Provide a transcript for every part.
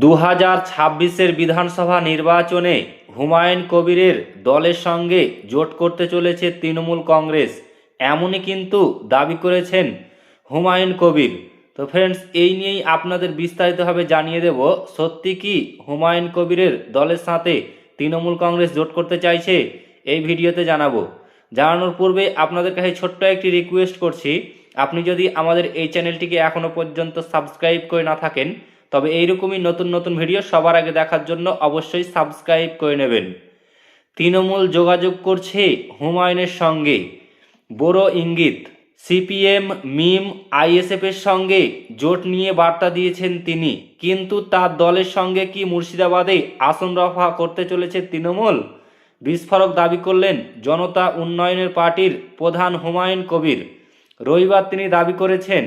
দু হাজার ছাব্বিশের বিধানসভা নির্বাচনে হুমায়ুন কবিরের দলের সঙ্গে জোট করতে চলেছে তৃণমূল কংগ্রেস। এমনই কিন্তু দাবি করেছেন হুমায়ুন কবির। তো ফ্রেন্ডস এই নিয়েই আপনাদের বিস্তারিতভাবে জানিয়ে দেব, সত্যি কি হুমায়ুন কবিরের দলের সাথে তৃণমূল কংগ্রেস জোট করতে চাইছে, এই ভিডিওতে জানাব। জানানোর পূর্বে আপনাদের কাছে ছোট্ট একটি রিকোয়েস্ট করছি, আপনি যদি আমাদের এই চ্যানেলটিকে এখনও পর্যন্ত সাবস্ক্রাইব করে না থাকেন তবে এইরকমই নতুন নতুন ভিডিও সবার আগে দেখার জন্য অবশ্যই সাবস্ক্রাইব করে নেবেন। তৃণমূল যোগাযোগ করছে হুমায়ুনের সঙ্গে। বড় ইঙ্গিত, সিপিএম, মিম আইএসএফ এর সঙ্গে জোট নিয়ে বার্তা দিয়েছেন তিনি। কিন্তু তার দলের সঙ্গে কি মুর্শিদাবাদে আসন রফা করতে চলেছে তৃণমূল? বিস্ফোরক দাবি করলেন জনতা উন্নয়নের পার্টির প্রধান হুমায়ুন কবির। রবিবার তিনি দাবি করেছেন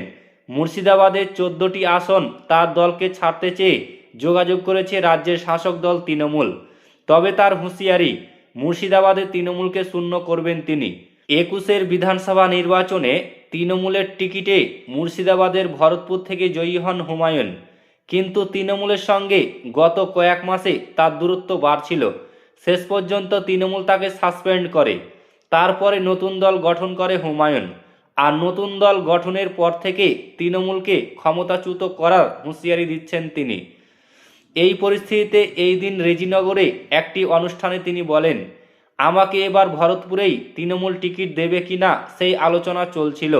মুর্শিদাবাদে চোদ্দটি আসন তার দলকে ছাড়তে চেয়ে যোগাযোগ করেছে রাজ্যের শাসক দল তৃণমূল। তবে তার হুঁশিয়ারি, মুর্শিদাবাদে তৃণমূলকে শূন্য করবেন তিনি। একুশের বিধানসভা নির্বাচনে তৃণমূলের টিকিটে মুর্শিদাবাদের ভরতপুর থেকে জয়ী হন হুমায়ুন। কিন্তু তৃণমূলের সঙ্গে গত কয়েক মাসে তার দূরত্ব বাড়ছিল। শেষ পর্যন্ত তৃণমূল তাকে সাসপেন্ড করে। তারপরে নতুন দল গঠন করে হুমায়ুন। আর নতুন দল গঠনের পর থেকে তৃণমূলকে ক্ষমতাচ্যুত করার হুঁশিয়ারি দিচ্ছেন তিনি। এই পরিস্থিতিতে এই দিন রেজিনগরে একটি অনুষ্ঠানে তিনি বলেন, আমাকে এবার ভরতপুরেই তৃণমূল টিকিট দেবে কিনা সেই আলোচনা চলছিল।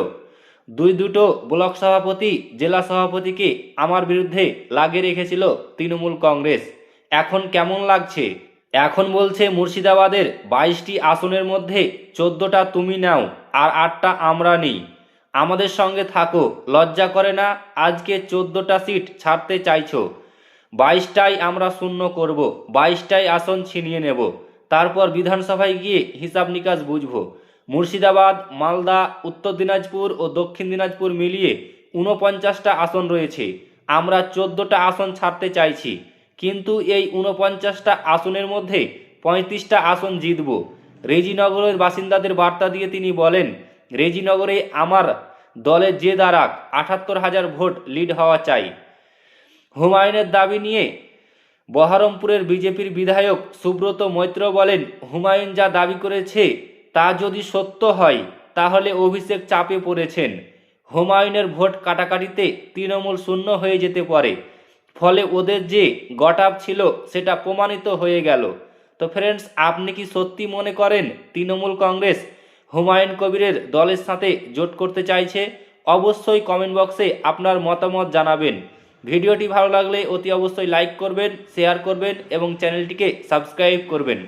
দুই দুটো ব্লক সভাপতি, জেলা সভাপতিকে আমার বিরুদ্ধে লাগিয়ে রেখেছিল তৃণমূল কংগ্রেস। এখন কেমন লাগছে? এখন বলছে মুর্শিদাবাদের বাইশটি আসনের মধ্যে চোদ্দোটা তুমি নাও আর আটটা আমরা নিই। আমাদের সঙ্গে থাকো, লজ্জা করে না, আজকে চোদ্দোটা সিট ছাড়তে চাইছো। বাইশটাই আমরা শূন্য করব, বাইশটাই আসন ছিনিয়ে নেব। তারপর বিধানসভায় গিয়ে হিসাব নিকাশ বুঝব। মুর্শিদাবাদ, মালদা, উত্তর দিনাজপুর ও দক্ষিণ দিনাজপুর মিলিয়ে ঊনপঞ্চাশটা আসন রয়েছে। আমরা চোদ্দোটা আসন ছাড়তে চাইছি। কিন্তু এই ঊনপঞ্চাশটা আসনের মধ্যে পঁয়ত্রিশটা আসন জিতব। রেজিনগরের বাসিন্দাদের বার্তা দিয়ে তিনি বলেন, রেজিনগরে আমার দলের যে দাঁড়াক আটাত্তর হাজার ভোট লিড হওয়া চাই। হুমায়ুনের দাবি নিয়ে বহরমপুরের বিজেপির বিধায়ক সুব্রত মৈত্র বলেন, হুমায়ুন যা দাবি করেছে তা যদি সত্য হয়, তাহলে অভিষেক চাপে পড়েছেন। হুমায়ুনের ভোট কাটাকাটিতে তৃণমূল শূন্য হয়ে যেতে পারে। ফলে ওদের যে গটাপ ছিল সেটা প্রমাণিত হয়ে গেল। তো ফ্রেন্ডস আপনি কি সত্যি মনে করেন তৃণমূল কংগ্রেস হুমায়ুন কবিরের দলের সাথে জোট করতে চাইছে? অবশ্যই কমেন্ট বক্সে আপনার মতামত জানাবেন। ভিডিওটি ভালো লাগলে অতি অবশ্যই লাইক করবেন শেয়ার করবেন এবং চ্যানেলটিকে সাবস্ক্রাইব করবেন।